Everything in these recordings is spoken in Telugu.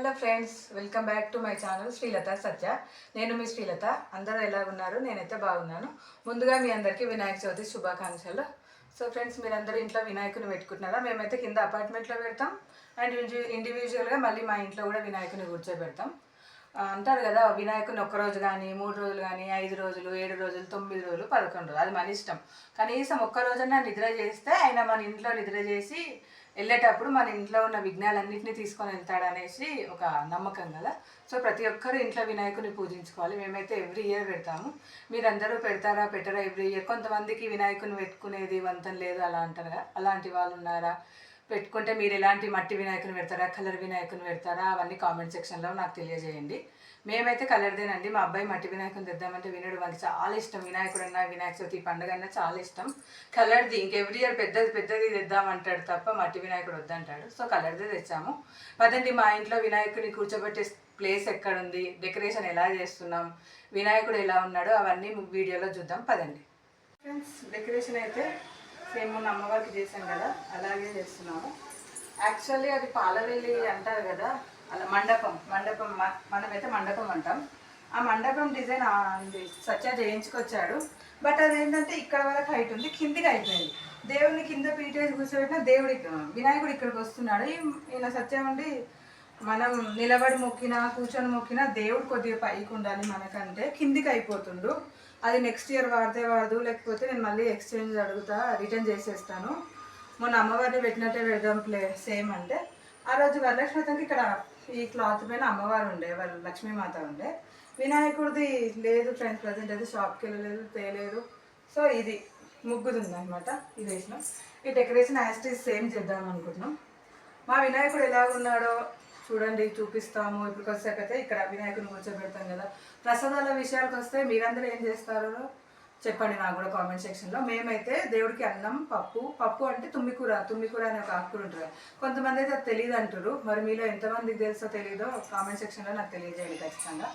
Hello friends welcome back to my channel Srilatha Satya నేను మీ శ్రీలత అందరూ ఎలా ఉన్నారు? నేనైతే బాగున్నాను. ముందుగా మీ అందరికీ వినాయక చవితి శుభాకాంక్షలు. సో ఫ్రెండ్స్ మీరందరూ ఇంట్లో వినాయకుని పెట్టుకుంటున్నారా? మేమైతే కింద అపార్ట్మెంట్లో పెడతాం. అండ్ ఇండివిజువల్గా మళ్ళీ మా ఇంట్లో కూడా వినాయకుని కూర్చోబెడతాం. అంటారు కదా వినాయకుని ఒక్క రోజు కానీ మూడు రోజులు కానీ ఐదు రోజులు ఏడు రోజులు తొమ్మిది రోజులు పదకొండు రోజులు. అది మన ఇష్టం. కనీసం ఒక్క రోజన్నా నిద్ర చేస్తే ఆయన మన ఇంట్లో నిద్ర చేసి వెళ్ళేటప్పుడు మన ఇంట్లో ఉన్న విఘ్నాలన్నింటినీ తీసుకొని వెళ్తాడనేసి ఒక నమ్మకం కదా. సో ప్రతి ఒక్కరు ఇంట్లో వినాయకుని పూజించుకోవాలి. మేమైతే ఎవ్రీ ఇయర్ పెడతాము. మీరందరూ పెడతారా పెట్టరా ఎవ్రీ ఇయర్? కొంతమందికి వినాయకుని పెట్టుకునేది వంతం లేదు అలా అంటారు కదా. అలాంటి వాళ్ళు ఉన్నారా? పెట్టుకుంటే మీరు ఎలాంటి మట్టి వినాయకుని పెడతారా కలర్ వినాయకుని పెడతారా? అవన్నీ కామెంట్ సెక్షన్లో నాకు తెలియజేయండి. మేమైతే కలర్దేనండి మా అబ్బాయి మట్టి వినాయకుని తెద్దామంటే వినడు. మనకి చాలా ఇష్టం. వినాయకుడు అన్న వినాయక చవితి పండుగ అన్న చాలా ఇష్టం. కలర్ది ఇంక ఎవ్రీ ఇయర్ పెద్దది పెద్దది తెద్దామంటాడు తప్ప మట్టి వినాయకుడు వద్దంటాడు. సో కలర్దే తెచ్చాము. పదండి మా ఇంట్లో వినాయకుడిని కూర్చోబెట్టే ప్లేస్ ఎక్కడుంది? డెకరేషన్ ఎలా చేస్తున్నాం? వినాయకుడు ఎలా ఉన్నాడో అవన్నీ వీడియోలో చూద్దాం. పదండి. ఫ్రెండ్స్ డెకరేషన్ అయితే సేమ్ మొన్న అమ్మవారికి చేసాం కదా. అలాగే చేస్తున్నాము. యాక్చువల్లీ అది పాలవెల్లి అంటారు కదా. అలా మండపం మండపం మనమైతే మండపం అంటాం. ఆ మండపం డిజైన్ సత్య చేయించుకొచ్చాడు బట్ అదేంటంటే ఇక్కడ వరకు హైట్ ఉంది కిందికి అయిపోయింది. దేవుడిని కింద పీటేసి కూర్చోబెట్టిన దేవుడి వినాయకుడు ఇక్కడికి వస్తున్నాడు. ఈయన సత్యం ఉండి మనం నిలబడి మొక్కినా కూర్చొని మొక్కినా దేవుడు కొద్దిగా పైకి ఉండాలి మనకంటే. కిందికి అయిపోతుండు. అది నెక్స్ట్ ఇయర్ వాడితే వాడదు లేకపోతే నేను మళ్ళీ ఎక్స్చేంజ్ అడుగుతా రిటర్న్ చేసేస్తాను. మొన్న అమ్మవారిని పెట్టినట్టే పెడదాం ప్లే సేమ్ అంటే. ఆ రోజు వరలక్ష్మి ఇక్కడ ఈ క్లాత్ పైన అమ్మవారు ఉండే వాళ్ళ లక్ష్మీమాత ఉండే. వినాయకుడిది లేదు ఫ్రెండ్స్ ప్రజెంట్ అయితే షాప్కి వెళ్ళలేదు తేలేదు. సో ఇది ముగ్గుది ఉందన్నమాట ఇది వేసినాం ఈ డెకరేషన్ యాస్టీస్ సేమ్ చేద్దాం అనుకుంటున్నాం. మా వినాయకుడు ఎలా ఉన్నాడో చూడండి చూపిస్తాము. ఇప్పుడు వచ్చాకైతే ఇక్కడ వినాయకుడిని కూర్చోబెడతాం కదా. ప్రసాదాల విషయాలకు వస్తే మీరందరూ ఏం చేస్తారో? చెప్పండి నాకు కూడా కామెంట్ సెక్షన్లో మేమైతే దేవుడికి అన్నం పప్పు పప్పు అంటే తుమ్మికూర తుమ్మికూర అనే ఒక ఆకుకూర ఉంటుంది కొంతమంది అయితే అది తెలియదు అంటారు. మరి మీలో ఎంతమందికి తెలుసో తెలియదో కామెంట్ సెక్షన్లో నాకు తెలియజేయండి ఖచ్చితంగా.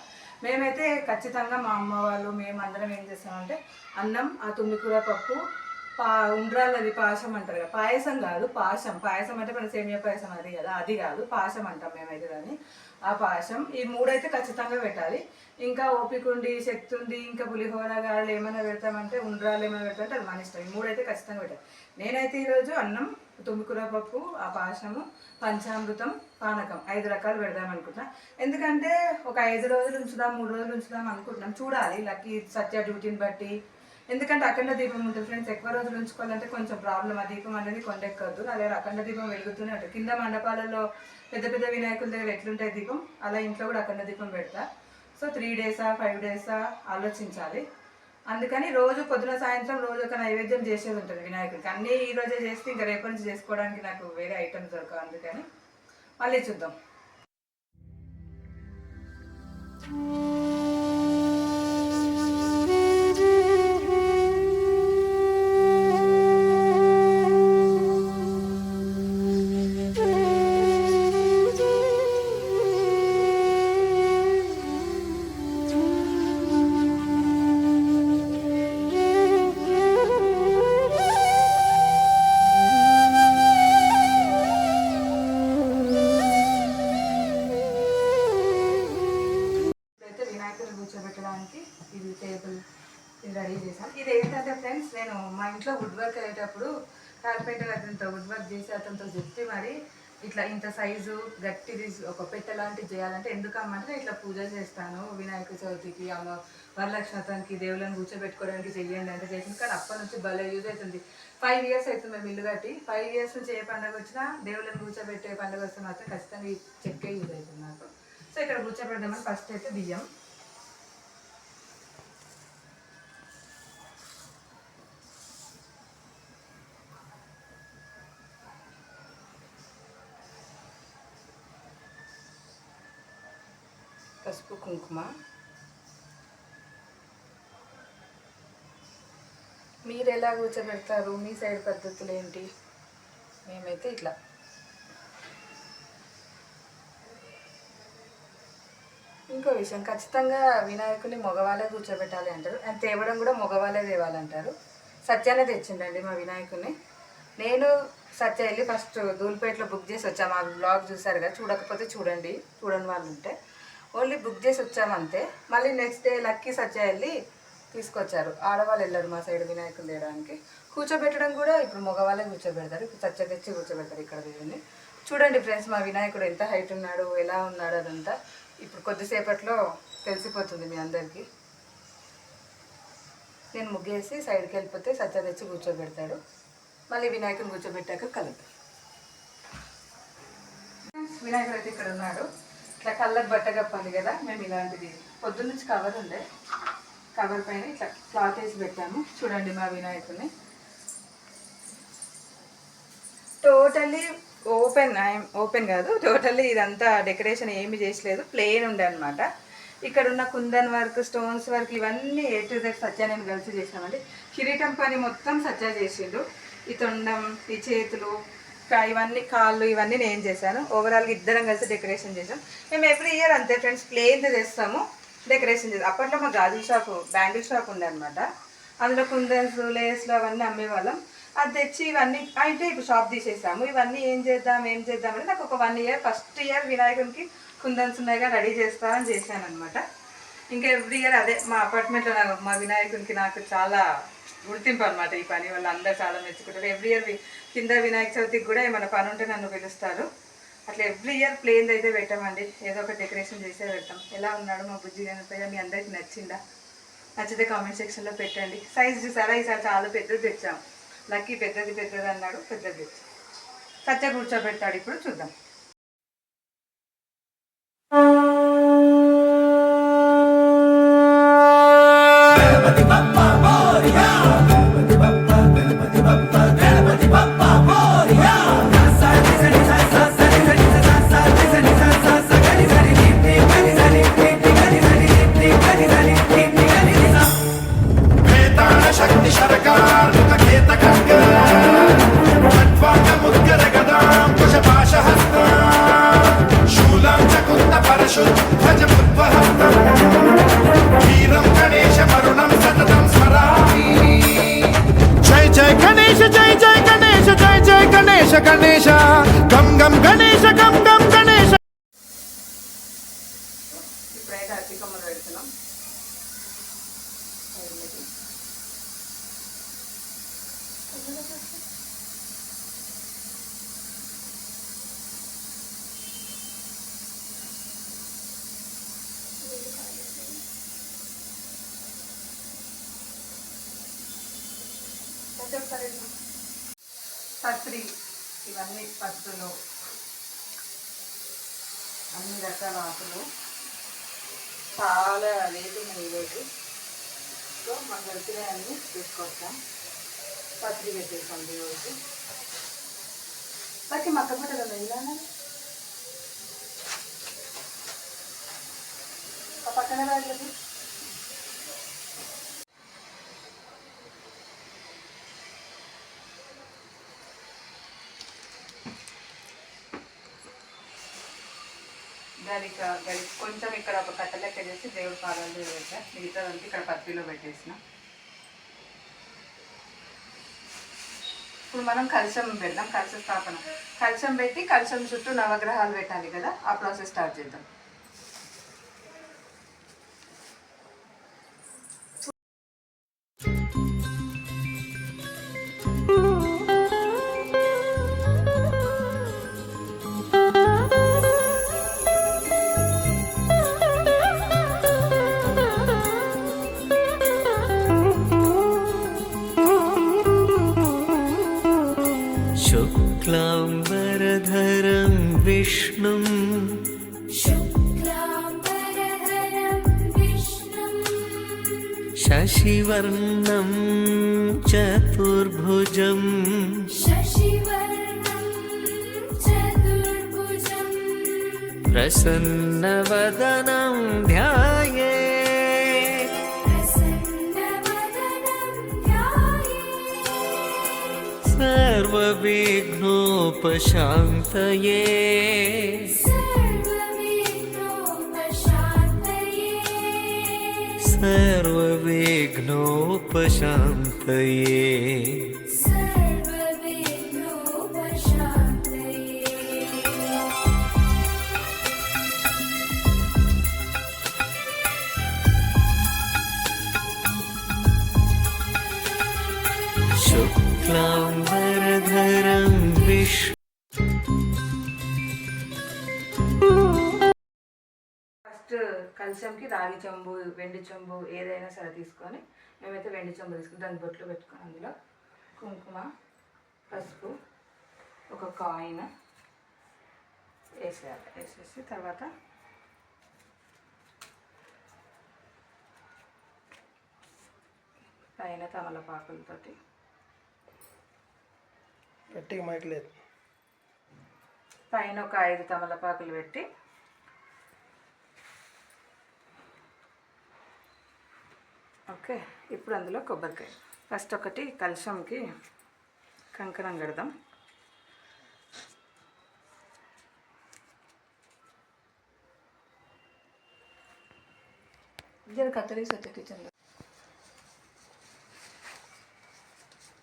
మేమైతే ఖచ్చితంగా మా అమ్మ వాళ్ళు మేము అందరం ఏం చేస్తామంటే అన్నం ఆ తుమ్మికూర పప్పు పా ఉండ్రాలది పాయసం అంటారు కదా. పాయసం కాదు పాయసం. పాయసం అంటే మన సేమియా పాయసం అది కదా. అది కాదు పాయసం అంటాం మేమైతే దాన్ని. ఆ పాయసం. ఈ మూడైతే ఖచ్చితంగా పెట్టాలి. ఇంకా ఓపిక ఉండి శక్తి ఉంది ఇంకా పులిహోర గాళ్ళు ఏమైనా పెడతామంటే ఉండ్రాలు ఏమైనా పెడతామంటే అది మన ఇష్టం. ఈ మూడైతే ఖచ్చితంగా పెట్టాలి. నేనైతే ఈరోజు అన్నం తుమ్మికూర పప్పు ఆ పాయసము పంచామృతం పానకం ఐదు రకాలు పెడదాం అనుకుంటున్నా. ఎందుకంటే ఒక ఐదు రోజులు ఉంచుదాం మూడు రోజులు ఉంచుదాం అనుకుంటున్నాం. చూడాలి లక్కీ సత్య డ్యూటీని బట్టి ఎందుకంటే అఖండ దీపం ఉంటుంది ఫ్రెండ్స్ ఎక్కువ రోజులు ఉంచుకోవాలంటే కొంచెం ప్రాబ్లం. ఆ దీపం అనేది కొండెక్కద్దు. అలాగే అఖండ దీపం వెలుగుతూనే ఉంటుంది. కింద మండపాలలో పెద్ద పెద్ద వినాయకుల దగ్గర ఎట్లుంటాయి దీపం? అలా ఇంట్లో కూడా అఖండ దీపం పెడతా. సో త్రీ డేసా ఫైవ్ డేసా ఆలోచించాలి. అందుకని రోజు పొద్దున సాయంత్రం రోజు ఒక నైవేద్యం చేసేది ఉంటుంది వినాయకుడికి. అన్నీ ఈ రోజే చేస్తే ఇంకా రేపటి నుంచి చేసుకోవడానికి నాకు వేరే ఐటమ్స్ దొరకవు. అందుకని మళ్ళీ చూద్దాం. ఇట్లా ఇంత సైజు గట్టిది ఒక పెట్టె లాంటిది చేయాలంటే ఎందుకమ్మంటే ఇట్లా పూజ చేస్తాను. వినాయక చవితికి అమ్మ వరలక్ష్మతానికి దేవుళ్ళని కూర్చోబెట్టుకోవడానికి చెయ్యండి అంటే చేసింది. కానీ అప్పటి నుంచి భలే యూజ్ అవుతుంది. ఫైవ్ ఇయర్స్ అవుతుంది మేము ఇల్లు కట్టి. ఫైవ్ ఇయర్స్ నుంచి ఏ పండుగ వచ్చినా దేవుళ్ళని కూర్చోబెట్టే పండుగ వస్తే మాత్రం ఖచ్చితంగా ఈ చెక్కే యూజ్ అవుతుంది నాకు. సో ఇక్కడ కూర్చోబెడదామని ఫస్ట్ అయితే బియ్యం. కుంకుమ. మీరు ఎలా కూర్చోబెడతారు? మీ సైడ్ పద్ధతులు ఏంటి? మేమైతే ఇట్లా. ఇంకో విషయం ఖచ్చితంగా వినాయకుని మగవాళ్ళే కూర్చోబెట్టాలి అంటారు. అండ్ తేవడం కూడా మగవాళ్ళే తేవాలంటారు. సత్యానే తెచ్చిండండి మా వినాయకుని. నేను సత్య వెళ్ళి ఫస్ట్ ధూల్పేటలో బుక్ చేసి వచ్చాము ఆ బ్లాగ్ చూసారు కదా చూడకపోతే చూడండి. చూడని వాళ్ళు ఉంటే. ఓన్లీ బుక్ చేసి వచ్చామంతే. మళ్ళీ నెక్స్ట్ డే లక్కీ సత్య వెళ్ళి తీసుకొచ్చారు. ఆడవాళ్ళు వెళ్ళారు మా సైడ్ వినాయకులు తీయడానికి కూర్చోబెట్టడం కూడా ఇప్పుడు మగవాళ్ళే కూర్చోబెడతారు. ఇప్పుడు సత్య తెచ్చి కూర్చోబెడతారు ఇక్కడ దేవుని చూడండి ఫ్రెండ్స్ మా వినాయకుడు ఎంత హైట్ ఉన్నాడు ఎలా ఉన్నాడు అదంతా. ఇప్పుడు కొద్దిసేపట్లో తెలిసిపోతుంది మీ అందరికీ. నేను ముగ్గేసి సైడ్కి వెళ్ళిపోతే సత్య తెచ్చి కూర్చోబెడతాడు. మళ్ళీ వినాయకుని కూర్చోబెట్టాక కలుపు వినాయకుడు అయితే ఇక్కడ ఉన్నాడు. ఇట్లా కళ్ళకు బట్ట కప్పాలి కదా మేము ఇలాంటిది. పొద్దున్న నుంచి కవర్ ఉండే. కవర్ పైన ఇట్లా క్లాత్ వేసి పెట్టాము. చూడండి మా వినాయకుడిని టోటల్లీ ఓపెన్ ఓపెన్ కాదు. టోటల్లీ ఇదంతా డెకరేషన్ ఏమి చేసలేదు. ప్లెయిన్ ఉండే అనమాట ఇక్కడ ఉన్న కుందన్ వర్క్ స్టోన్స్ వర్క్ ఇవన్నీ ఏ టు జెడ్ సత్య నేను కలిసి చేసామండి కిరీటం పని మొత్తం సత్య చేసిండు. ఈ తొండం ఈ చేతులు ఇవన్నీ కాళ్ళు ఇవన్నీ నేను చేశాను. ఓవరాల్గా ఇద్దరం కలిసి డెకరేషన్ చేసాం మేము ఎవ్రీ ఇయర్ అంతే ఫ్రెండ్స్ ప్లేన్ చేస్తాము డెకరేషన్ చేస్తాం అప్పట్లో మా గాజుల షాప్ బ్యాంగిల్ షాప్ ఉండే అనమాట అందులో కుందన్స్ లేస్లు అవన్నీ అమ్మేవాళ్ళం. అది తెచ్చి ఇవన్నీ అయితే ఇప్పుడు షాప్ తీసేసాము. ఇవన్నీ ఏం చేద్దాం ఏం చేద్దాం అని నాకు ఒక వన్ ఇయర్ ఫస్ట్ ఇయర్ వినాయకునికి కుందన్స్ ఉన్నాయిగా రెడీ చేస్తామని చేశాను అనమాట ఇంకా ఎవ్రీ ఇయర్ అదే మా అపార్ట్మెంట్లో నాకు మా వినాయకునికి నాకు చాలా గుర్తింపు అనమాట ఈ పని. వల్ల అందరూ చాలా మెచ్చుకుంటారు. ఎవ్రీ ఇయర్ కింద వినాయక చవితికి కూడా ఏమైనా పని ఉంటే నన్ను పిలుస్తారు. అట్లా ఎవ్రీ ఇయర్ ప్లేన్ అయితే పెట్టామండి. ఏదో ఒక డెకరేషన్ చేసే పెడతాం. ఎలా ఉన్నాడు మా బుజ్జి గణపయ్య? మీ అందరికి నచ్చిందా? నచ్చితే కామెంట్ సెక్షన్లో పెట్టండి. సైజ్ చూసారా? ఈసారి చాలా పెద్దది తెచ్చాం. లక్కీ పెద్దది పెద్దది అన్నాడు పెద్దది తెచ్చాం. సత్య కూర్చోబెట్టాడు ఇప్పుడు చూద్దాం. పత్రి ఇవన్నీ పత్రులు. అన్ని రకాల ఆకులు. చాలా లేట్ ఉన్నాయి ఈరోజు సో మన దగ్గర అన్నీ తీసుకొస్తాం. పత్రి పెట్టేసుకోండి ఈరోజు పత్తి మక్క కదా ఇలా ఆ పక్కన రాగలదు దానికి కొంచెం ఇక్కడ ఒక కట్ట లెక్క చేసి దేవుడి పాదాలు పెట్టా. మిగతాదంతా ఇక్కడ పత్తిలో పెట్టేసిన. ఇప్పుడు మనం కలశం పెడదాం కలశ స్థాపన. కలశం పెట్టి కలశం చుట్టూ నవగ్రహాలు పెట్టాలి కదా ఆ ప్రాసెస్ స్టార్ట్ చేద్దాం. शशिवर्णं चतुर्भुजम् प्रसन्नवदनं ध्याये। सर्वविघ्नोपशान्तये। सर्वविघ्नोपशान्तये కలశంకి రాగి చెంబు వెండి చెంబు ఏదైనా సరే తీసుకొని మేమైతే వెండి చెంబు తీసుకుని దాని బొట్లు పెట్టుకొని అందులో కుంకుమ పసుపు ఒక కాయిన్ వేసేయాలి. వేసేసి తర్వాత పైన తమలపాకులతోటి గట్టిగా మైక్ లేదు. పైన ఒక ఐదు తమలపాకులు పెట్టి ఓకే ఇప్పుడు అందులో కొబ్బరికాయ. ఫస్ట్ ఒకటి కలశంకి కంకణం కడదాం. జర కత్తరీస్ వచ్చే కిచెన్లో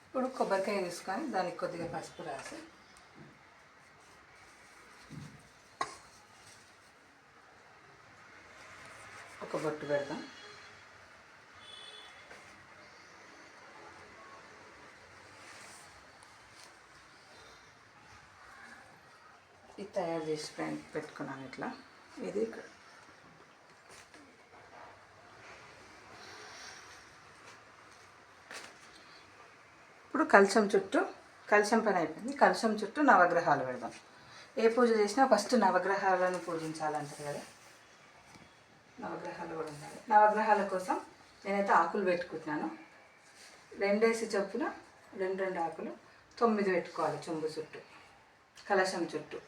ఇప్పుడు కొబ్బరికాయ తీసుకొని దానికి కొద్దిగా పసుపు రాసి. ఒక బొట్టు పెడదాం ఇది తయారు చేసి పెట్టుకున్నాను ఇట్లా. ఇది ఇప్పుడు కలశం చుట్టూ కలశం పని అయిపోయింది. కలశం చుట్టూ నవగ్రహాలు పెడదాం. ఏ పూజ చేసినా ఫస్ట్ నవగ్రహాలను పూజించాలంటారు కదా? నవగ్రహాలు కూడా ఉండాలి. నవగ్రహాల కోసం నేనైతే ఆకులు పెట్టుకుంటున్నాను. రెండేసి చొప్పున రెండు రెండు ఆకులు తొమ్మిది పెట్టుకోవాలి చెంబు చుట్టూ కలశం చుట్టూ.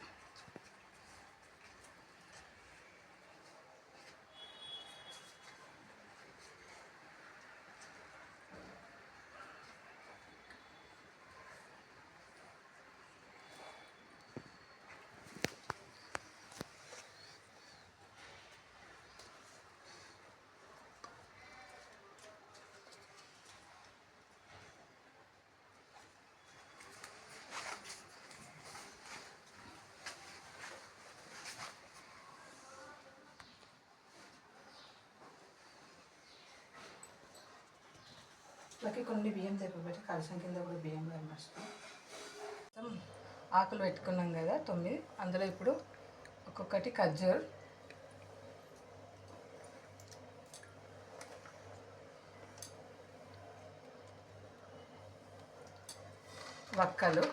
ఇట్లాకి కొన్ని బియ్యం తెప్పబెట్టి కలశం కింద కూడా బియ్యం వేస్తాం ఆకులు పెట్టుకున్నాం కదా తొమ్మిది. అందులో ఇప్పుడు ఒక్కొక్కటి ఖర్జూర్. వక్కలు.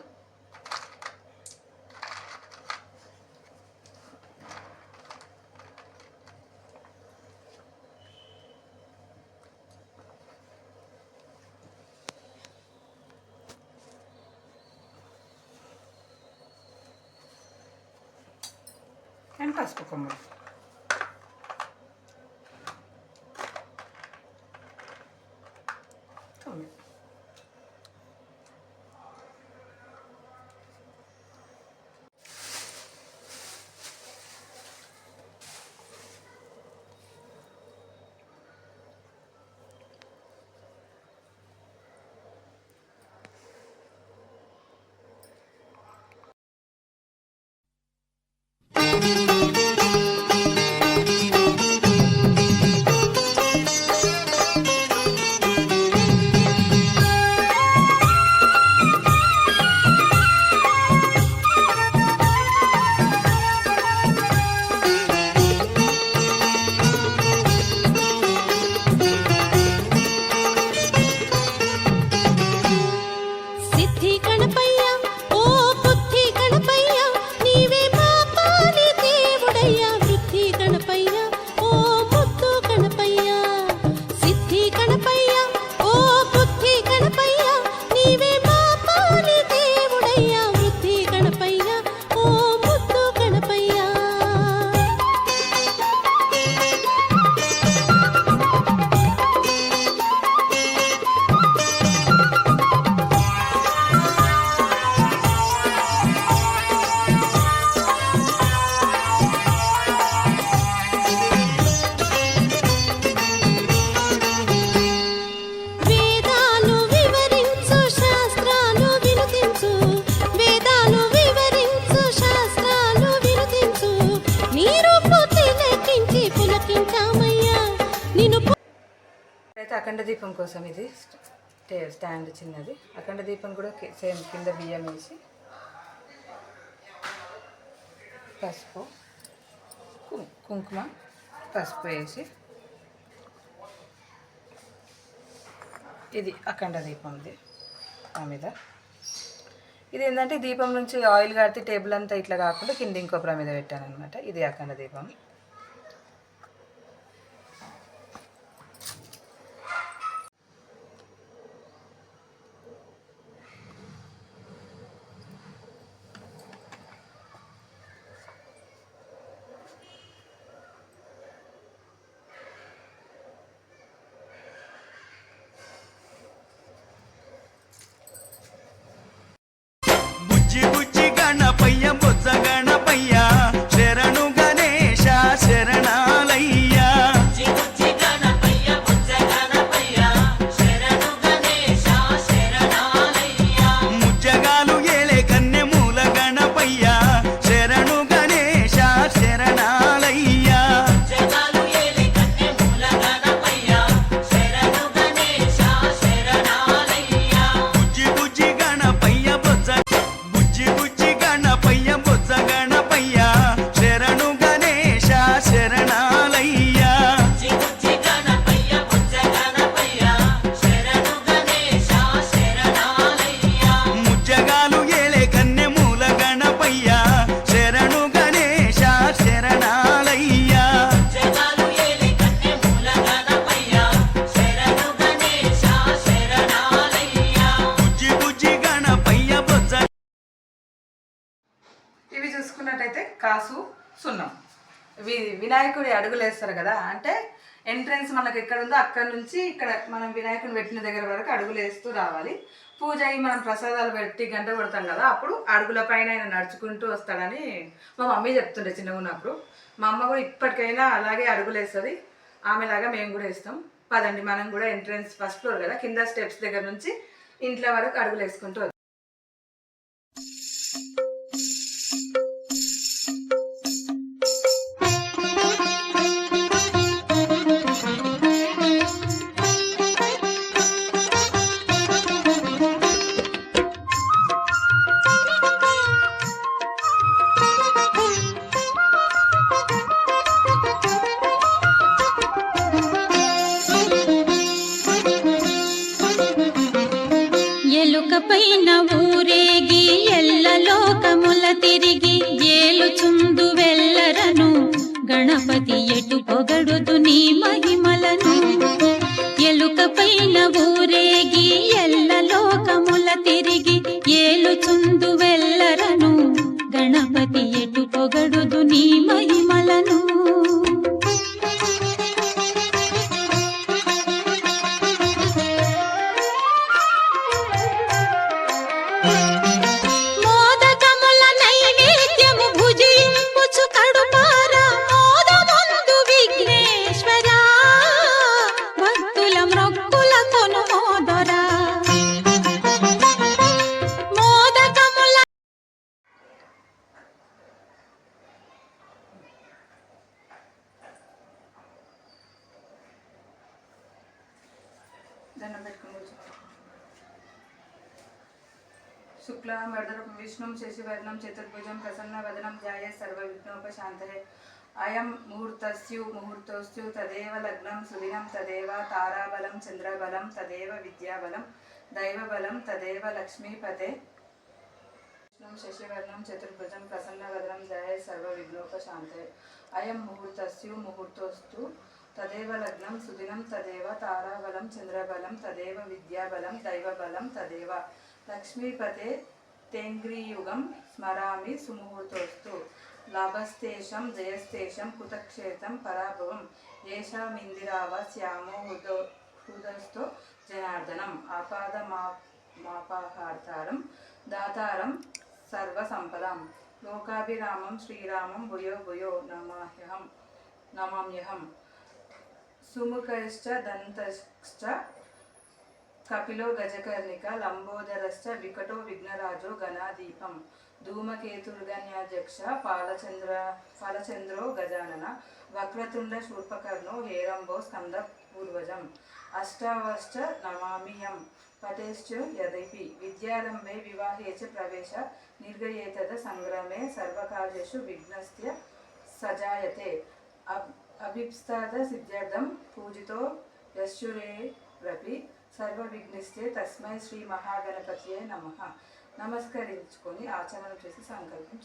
అండ్ స్టాండ్ చిన్నది. అఖండ దీపం కూడా సేమ్ కింద బియ్యం వేసి. పసుపు. కుంకుమ పసుపు వేసి. ఇది అఖండ దీపంది ఆ మీద. ఇది ఏంటంటే దీపం నుంచి ఆయిల్ కడితే టేబుల్ అంతా ఇట్లా కాకుండా కింద ఇంకో మీద పెట్టాను అనమాట ఇది అఖండ దీపం. సున్నం. వి వినాయకుడి అడుగులు వేస్తారు కదా అంటే ఎంట్రన్స్ మనకు ఎక్కడ ఉందో అక్కడ నుంచి ఇక్కడ మనం వినాయకుడిని పెట్టిన దగ్గర వరకు అడుగులు వేస్తూ రావాలి. పూజ అయ్యి మనం ప్రసాదాలు పెట్టి గంట కొడతాం కదా అప్పుడు అడుగుల పైన ఆయన నడుచుకుంటూ వస్తాడని మా మమ్మీ చెప్తుండే చిన్నగా ఉన్నప్పుడు. మా అమ్మ కూడా ఇప్పటికైనా అలాగే అడుగులు వేస్తుంది ఆమెలాగా మేము కూడా వేస్తాం. పదండి మనం కూడా ఎంట్రన్స్ ఫస్ట్ ఫ్లోర్ కదా కింద స్టెప్స్ దగ్గర నుంచి ఇంట్లో వరకు అడుగులు వేసుకుంటూ పైన ఊరేగి ఎల్ల లోకముల తిరిగి ఏలుచుందు వెళ్ళరను గణపతి ఎటు పొగడుదు నీ మహిమలను. ఎలుక పైన ఊరేగి ఎల్ల లోకముల తిరిగి ఏలుచుందు వెళ్ళరను గణపతి ఎటు పొగడుదు నీ మహిమ శుక్లాం వరదరం విష్ణుం శశివర్ణం చతుర్భుజం ప్రసన్న వదనం ధ్యాయ సర్వ విఘ్నోపశాంతయే అయం ముహూర్తస్యు ముహూర్తస్యు తదేవ లగ్నం సుదినం తదేవ తారాబలం చంద్రబలం తదేవ విద్యాబలం దైవబలం తదేవ లక్ష్మీపతే విష్ణుం శశివర్ణం చతుర్భుజం ప్రసన్నవదనం ధ్యాయ సర్వ విఘ్నోపశాంతయే అయం ముహూర్తస్యు ముహూర్తోస్తు తదేవ లగ్నం సుదినం తదేవ తారాబలం చంద్రబలం తదేవ విద్యాబలం దైవబలం తదేవ లక్ష్మీపతే తేంగ్రీయుగం స్మరామి సుముహూర్తోస్తు. లాభస్తేషం జయస్తేషం కుతక్షేత్రం పరాభవం. ఏషామిందిరావ శ్యామో హృదో హృదస్తో జనార్దనం. ఆపాద మాపాహార్థారం దాతారం సర్వసంపదాం. లోకాభిరామం శ్రీరామం భుయో భుయో నమాహ్యహం నమామ్యహం. సుముఖశ్చ దంతశ్చ కపిలో గజకర్ణిక లంబోదరశ్చ వికటో విఘ్నరాజో గణాదీపం ధూమకేతుర్గణ్యాధ్యక్ష పాలచంద్ర పాలచంద్రో గజానన వక్రతుండ శూర్పకర్ణో హేరంబో స్కంద పూర్వజం అష్టావష్ట నమామియం పటేశ్చ యదైపి. విద్యారంభే వివాహే చ ప్రవేశ నిర్గయేతద సంగ్రమే సర్వకార్యేషు విఘ్నస్య సజాయతే. అభిప్స్తాద సిద్ధ్యర్థం పూజితో యశురేరపి సర్వ విఘ్నిస్తే తస్మై శ్రీ మహాగణపతియే నమ. నమస్కరించుకొని ఆచరణ చేసి సంకల్పం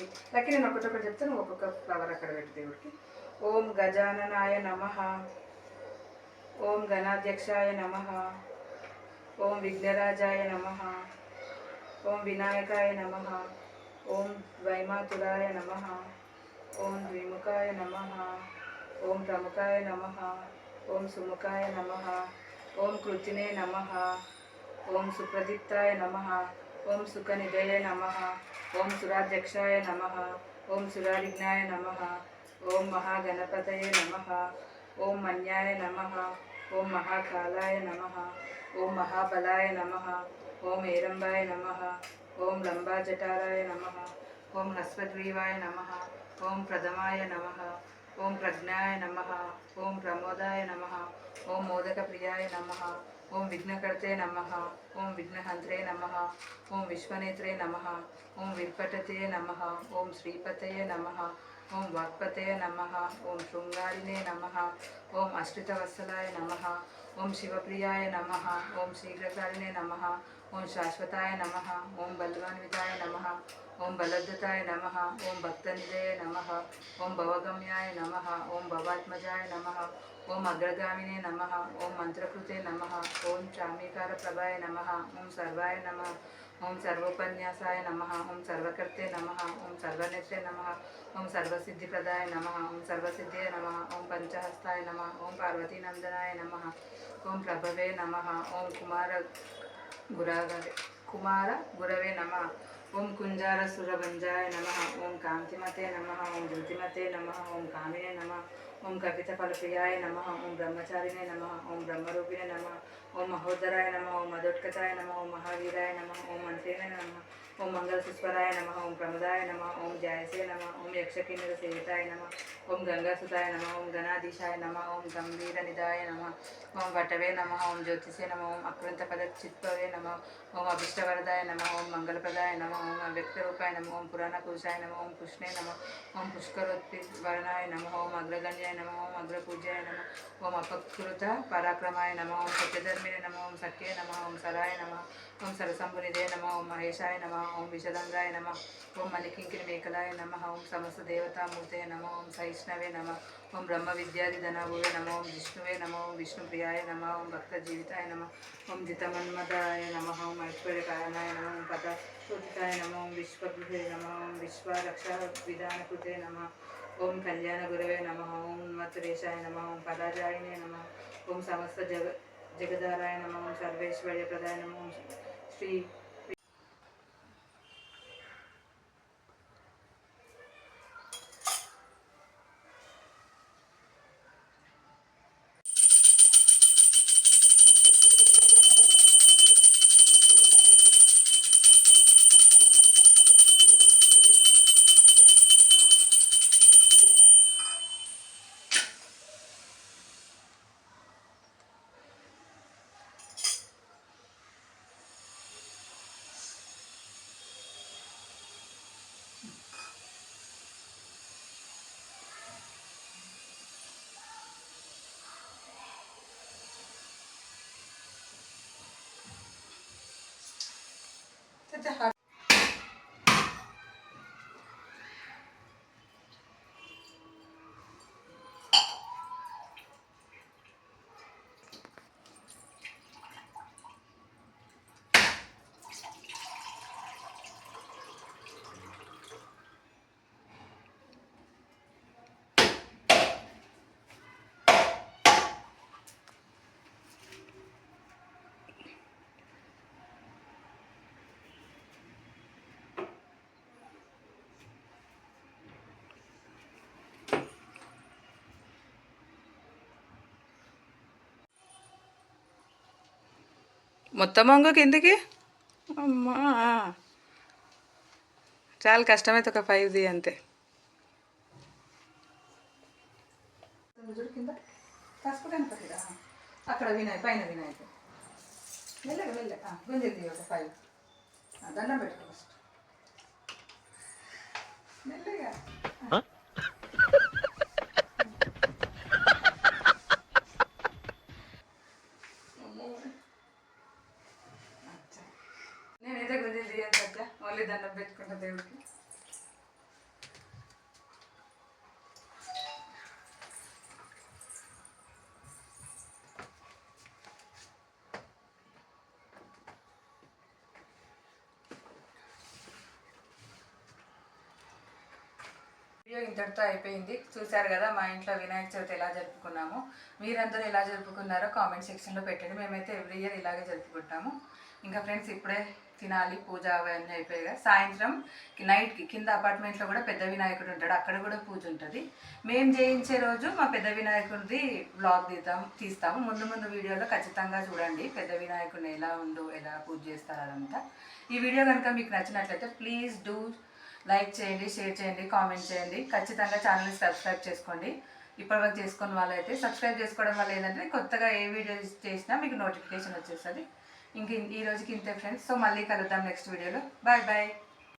చెప్పుకో లక్కి నేను ఒకటొకటి చెప్తాను ఒక్కొక్క ఫ్లవర్ అక్కడ పెట్టి దేవుడికి. ఓం గజాననాయ నమ. ఓం గణాధ్యక్షాయ నమ. ఓం విఘ్నరాజాయ నమ. ఓం వినాయకాయ నమ. ఓం ద్వైమాతురాయ నమ. ఓం ద్విముఖాయ నమ. ఓం ప్రముఖాయ నమ. ఓం సుముఖాయ నమ. ఓం కృతినే నమ. ఓం సుప్రదీప్తాయ నమ. ఓం సుఖనిధయ నమ ఓం సురాధ్యక్షాయ నమ ఓం సురారిజ్ఞాయ నమ ఓం మహాగణపతయే నమ ఓం మన్యాయ నమ ఓం మహాకాలాయ నమ ఓం మహాబలాయ నమ ఓం ఏరంబాయ నమ ఓం లంబాజటారాయ నమ ఓం హస్వగ్రీవాయ నమ ఓం ప్రథమాయ నమ ఓం ప్రజ్ఞాయ నమ ఓం ప్రమోదాయ నమ ఓం మోదకప్రియాయ నమ ఓం విఘ్నకర్తే నమ ఓం విఘ్నహంత్రే నమ ఓం విశ్వనేత్రే నమ ఓం విల్పటతే నమ ఓం శ్రీపతయే నమ ఓం వాక్పతయ నమ ఓం శృంగారినే నమ ఓం అశ్రితవత్సలాయ నమ ఓం శివప్రియాయ నమ ఓం శీఘ్రకారిణే నమ ఓం శాశ్వతాయ నమ ఓం బలవాన్వితాయ నమ ఓం బలద్ధతాయ నమ ఓం భక్తనిధయ నమ ఓం భవగమ్యాయ నమ ఓం భవాత్మజాయ నమ ఓం అగ్రగామినే నమ ఓం మంత్రకృతే నమ ఓం చామీకార ప్రభాయ నమ ఓం సర్వాయ నమ ఓం సర్వోపన్యాసాయ నమ ఓం సర్వకర్తే నమ ఓం సర్వనేత్రే నమ ఓం సర్వసిద్ధిప్రదాయ నమ ఓం సర్వసిద్ధే నమ ఓం పంచహస్తాయ నమ ఓం పార్వతీనందనాయ నమ ఓం ప్రభవే నమ ఓం కుమార గురవే కుమార గురవే నమ ఓం కుంజార సురభంజాయ నమ ఓం కాంతిమతే నమ ఓం జ్యోతిమతే నమ ఓం కామినే నమ ఓం కవిత ఫలప్రియాయ నమ ఓం బ్రహ్మచారిణే నమ ఓం బ్రహ్మరూపిణే నమ ఓం మహోదరాయ నమ ఓం మధోత్కటాయ నమ ఓం మహావీరాయ నమ ఓం మంత్రేణ నమ ఓం మంగళ సుస్వరాయ నమ ఓం ప్రమదాయ నమ ఓం జాయసే నమ ఓం యక్షకిన్నర సేవితాయ నమ ఓం గంగాసుతాయ నమ ఓం గణాధీశాయ నమ ఓం గంభీర నిదాయ నమ ఓం వటవే నమ ఓం జ్యోతిషే నమ ఓం అకృంత పద చిత్పవే నమ ఓం అభిష్టవరదాయ నమ ఓం మంగళప్రదాయ నమ ఓం అవ్యక్తరూపాయ నమ ఓం పురాణ పురుషాయ నమ ఓం పుష్ణే నమ ఓం పుష్కరోత్పి వర్ణాయ నమ ఓం అగ్రగణ్యాయ నమ ఓం అగ్రపూజ్యాయ నమ ఓం అపకృత పరాక్రమాయ నమ ఓం సత్యధర్మిణే నమ ఓం సత్యే నమ ఓం సరాయ నమ ఓం సరసంభునిదే నమ ఓం మహేశాయ నమ ఓం విషదంగాయ నమ ఓం మణికింకిని మేకలాయ నమ ఓం సమస్త దేవతామూర్తే నమ ఓం సహిష్ణవే నమ ఓం బ్రహ్మ విద్యాది ధనభువే నమ ఓం విష్ణువే నమ ఓం విష్ణుప్రియాయ నమ ఓం భక్త జీవితాయ నమ ఓం జితమన్మదాయ నమ ఓం ఐశ్వర్యకారణాయ నమ ఓం పద ఉదితాయ నమ ఓం విశ్వగృహే నమ ఓం విశ్వరక్ష విధానకృతే నమ ఓం కళ్యాణ గురవే నమ ఓం మధురేశాయ నమ ఓం పదాజాయినే నమ ఓం సమస్త జగ జగదారాయ నమ ఓం సర్వేశ్వర్య ప్రదాయ నమ ఓం శ్రీ হচ্ছে మొత్తం వంగు కిందికి? అమ్మా. చాలా కష్టమైతే ఒక ఫైవ్ ది అంతే. అక్కడ వినాయక పైన వినాయక వెళ్ళక గుంజది ఒక ఫైవ్ దండం పెట్టుకో ఫస్ట్ మెల్లగా అచ్చా. నేనైతే గుంజలు తీయను సత్య ఓన్లీ దండం పెట్టుకుంటా దేవుడికి. వీడియో ఇంతటితో అయిపోయింది. చూశారు కదా మా ఇంట్లో వినాయక చవితి ఎలా జరుపుకున్నాము. మీరందరూ ఎలా జరుపుకున్నారో కామెంట్ సెక్షన్లో పెట్టండి. మేమైతే ఎవ్రీ ఇయర్ ఇలాగే జరుపుకుంటాము. ఇంకా ఫ్రెండ్స్ ఇప్పుడే తినాలి పూజ అవన్నీ అయిపోయాయి కదా. సాయంత్రం నైట్కి కింద అపార్ట్మెంట్లో కూడా పెద్ద వినాయకుడు ఉంటాడు. అక్కడ కూడా పూజ ఉంటుంది. మేము చేయించే రోజు మా పెద్ద వినాయకుడిది బ్లాగ్ తీద్దాం తీస్తాము. ముందు ముందు వీడియోలో ఖచ్చితంగా చూడండి పెద్ద వినాయకుడిని ఎలా ఉందో ఎలా పూజ చేస్తారు అదంతా. ఈ వీడియో కనుక మీకు నచ్చినట్లయితే ప్లీజ్ డూ లైక్ చేయండి షేర్ చేయండి కామెంట్ చేయండి. ఖచ్చితంగా ఛానల్ని సబ్స్క్రైబ్ చేసుకోండి. ఇప్పటివరకు చేసుకున్న వాళ్ళైతే సబ్స్క్రైబ్ చేసుకోవడం వల్ల ఏంటంటే కొత్తగా ఏ వీడియో చేసినా మీకు నోటిఫికేషన్ వచ్చేస్తుంది. ఇంక ఈ రోజుకి ఇంతే ఫ్రెండ్స్ సో మళ్ళీ కలుద్దాం నెక్స్ట్ వీడియోలో బాయ్ బాయ్